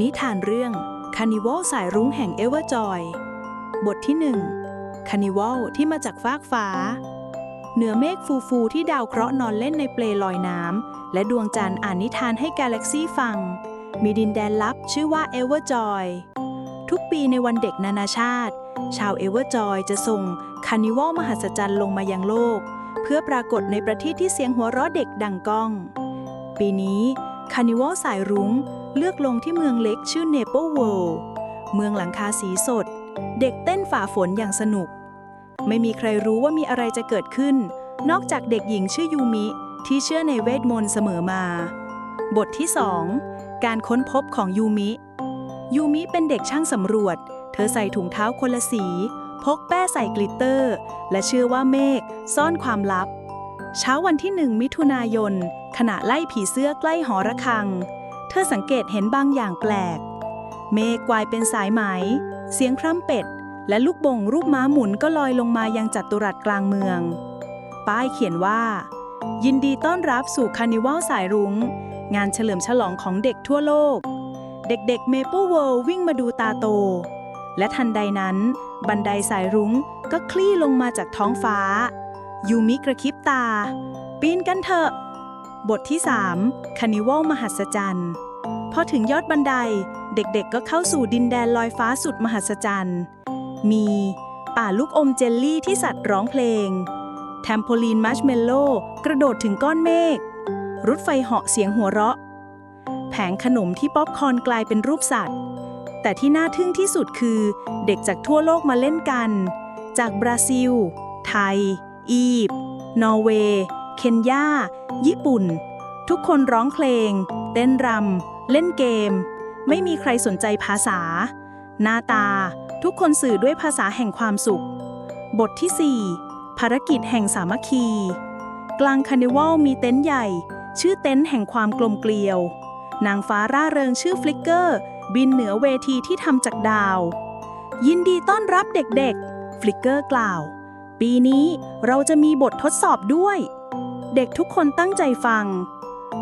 นิทานเรื่องคานิวัลสายรุ้งแห่งเอเวอร์จอย บทที่หนึ่งคานิวัลที่มาจากฟากฟ้า เหนือเมฆฟูฟูๆที่ดาวเคราะห์นอนเล่นในเปลลอยน้ำ และดวงจันทร์อ่านนิทานให้กาแล็กซี่ฟัง มีดินแดนลับชื่อว่าเอเวอร์จอย ทุกปีในวันเด็กนานาชาติ ชาวเอเวอร์จอยจะส่งคานิวัลมหัศจรรย์ลงมายังโลก เพื่อปรากฏในประเทศที่เสียงหัวเราะเด็กดังก้อง ปีนี้ คานิวัลสายรุ้ง เลือกลงที่เมืองเล็กชื่อเนเปิลเวิลด์เมืองหลังคาสีสด เด็กเต้นฝ่าฝนอย่างสนุก ไม่มีใครรู้ว่ามีอะไรจะเกิดขึ้น นอกจากเด็กหญิงชื่อยูมิที่เชื่อในเวทมนต์เสมอมา บทที่ 2 การค้นพบของยูมิ ยูมิเป็นเด็กช่างสำรวจ เธอใส่ถุงเท้าคนละสี พกแป้ใส่กลิตเตอร์ และเชื่อว่าเมฆซ่อนความลับ เช้าวันที่หนึ่งมิถุนายน ขณะไล่ผีเสื้อใกล้หอระฆัง เธอสังเกตเห็นบางอย่างแปลก เมฆกวายเป็นสายไหม เสียงคร่ำเป็ด และลูกบ่งรูปม้าหมุนก็ลอยลงมายังจัตุรัสกลางเมือง ป้ายเขียนว่า ยินดีต้อนรับสู่คาร์นิวัลสายรุง้ง งานเฉลิมฉลองของเด็กทั่วโลก เด็กๆเมเปิลเวิลด์วิ่งมาดูตาโต และทันใดนั้น บันไดสายรุ้งก็คลี่ลงมาจากท้องฟ้า ยูมิกระคิบตา ปีนกันเถอะ บทที่ 3 คานิวัลมหัศจรรย์ พอถึงยอดบันได เด็กๆก็เข้าสู่ดินแดนลอยฟ้าสุดมหัศจรรย์ มีป่าลูกอมเจลลี่ที่สัตว์ร้องเพลง แทมโพลีนมัชเมลโล่กระโดดถึงก้อนเมฆ รถไฟเหาะเสียงหัวเราะ แผงขนมที่ป๊อปคอนกลายเป็นรูปสัตว์ แต่ที่น่าทึ่งที่สุดคือ เด็กจากทั่วโลกมาเล่นกัน จากบราซิล ไทย อียิปต์นอร์เวย์ เคนยา ญี่ปุ่น ทุกคนร้องเพลง เต้นรำ เล่นเกม ไม่มีใครสนใจภาษา หน้าตา ทุกคนสื่อด้วยภาษาแห่งความสุข บทที่ 4 ภารกิจแห่งสามัคคี กลางคานิวัลมีเต็นท์ใหญ่ ชื่อเต็นท์แห่งความกลมเกลียว นางฟ้าร่าเริงชื่อฟลิกเกอร์ บินเหนือเวทีที่ทำจากดาว ยินดีต้อนรับเด็กๆ ฟลิกเกอร์กล่าว ปีนี้เราจะมีบททดสอบด้วย เด็กทุกคนตั้งใจฟัง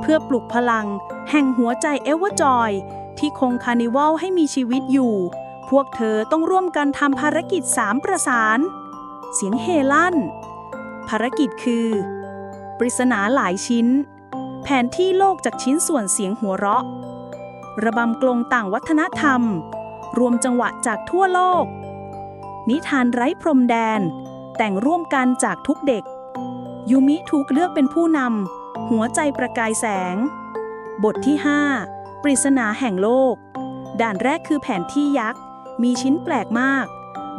เพื่อปลุกพลัง แห่งหัวใจเอเวอร์จอย ที่คงคานิวัลให้มีชีวิตอยู่ พวกเธอต้องร่วมกันทำภารกิจสามประสาน เสียงเฮลั่น ภารกิจคือ ปริศนาหลายชิ้น แผนที่โลกจากชิ้นส่วนเสียงหัวเราะ ระบำกลองต่างวัฒนธรรม รวมจังหวะจากทั่วโลกนิทานไร้พรมแดน แต่งร่วมกันจากทุกเด็ก ยูมิถูกเลือกเป็นผู้นำ หัวใจประกายแสง บทที่ 5 ปริศนาแห่งโลก ด่านแรกคือแผนที่ยักษ์ มีชิ้นแปลกมาก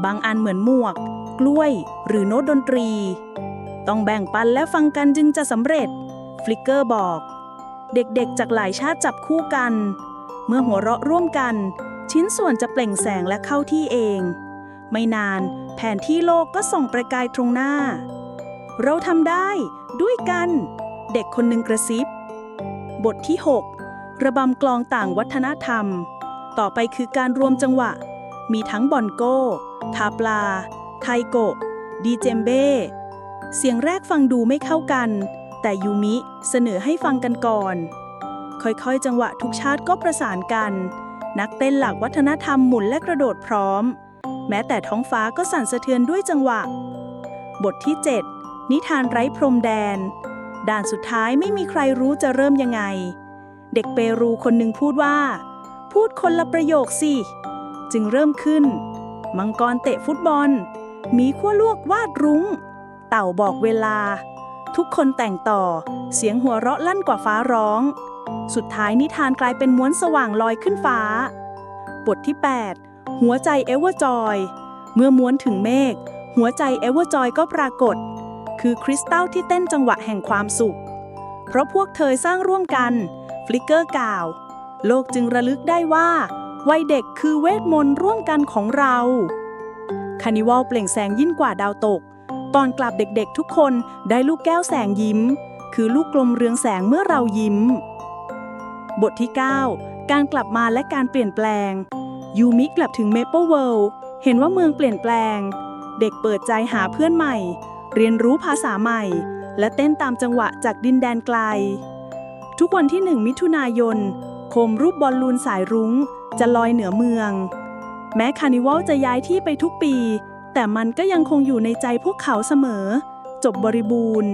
บางอันเหมือนหมวก กล้วย หรือโน้ตดนตรี ต้องแบ่งปันและฟังกันจึงจะสำเร็จ ฟลิกเกอร์บอก เด็กๆ จากหลายชาติจับคู่กัน เมื่อหัวเราะร่วมกัน ชิ้นส่วนจะเปล่งแสงและเข้าที่เอง ไม่นาน แผนที่โลกก็ส่องประกายตรงหน้า เราทำได้ด้วยกัน เด็กคนหนึ่งกระซิบบทที่ 6 ระบำกลองต่างวัฒนธรรม ต่อไปคือการรวมจังหวะ มีทั้งบอนโก้ ทาปลา ไทโกะ ดีเจมเบ้ เสียงแรกฟังดูไม่เข้ากัน แต่ยูมิเสนอให้ฟังกันก่อน ค่อยๆ จังหวะทุกชาติก็ประสานกัน นักเต้นหลักวัฒนธรรมหมุนและกระโดดพร้อม แม้แต่ท้องฟ้าก็สั่นสะเทือนด้วยจังหวะ บทที่ 7 นิทานไร้พรมแดน ด่านสุดท้ายไม่มีใครรู้จะเริ่มยังไง เด็กเปรูคนหนึ่งพูดว่า พูดคนละประโยคสิ จึงเริ่มขึ้น มังกรเตะฟุตบอลหมีขั้วลวกวาดรุง้ง เต่าบอกเวลา ทุกคนแต่งต่อ เสียงหัวเราะลั่นกว่าฟ้าร้อง สุดท้ายนิทานกลายเป็นม้วนสว่างลอยขึ้นฟ้า บทที่ 8 หัวใจเอเวอร์จอยเมื่อม้วนถึงเมฆหัวใจเอเวอร์จอยก็ปรากฏ คือคริสตัลที่เต้นจังหวะแห่งความสุข เพราะพวกเธอสร้างร่วมกัน ฟลิกเกอร์กล่าว โลกจึงระลึกได้ว่า วัยเด็กคือเวทมนต์ร่วมกันของเราคานิวัลเปล่งแสงยิ่งกว่าดาวตก ตอนกลับเด็กๆทุกคนได้ลูกแก้วแสงยิ้ม คือลูกกลมเรืองแสงเมื่อเรายิ้ม บทที่ 9 การกลับมาและการเปลี่ยนแปลง ยูมิกลับถึงเมเปิลเวิลด์เห็นว่าเมืองเปลี่ยนแปลง เด็กเปิดใจหาเพื่อนใหม่ เรียนรู้ภาษาใหม่ และเต้นตามจังหวะจากดินแดนไกล ทุกวันที่ 1 มิถุนายน โคมรูปบอลลูนสายรุง้ง จะลอยเหนือเมือง แม้คานิวัลจะย้ายที่ไปทุกปี แต่มันก็ยังคงอยู่ในใจพวกเขาเสมอ จบบริบูรณ์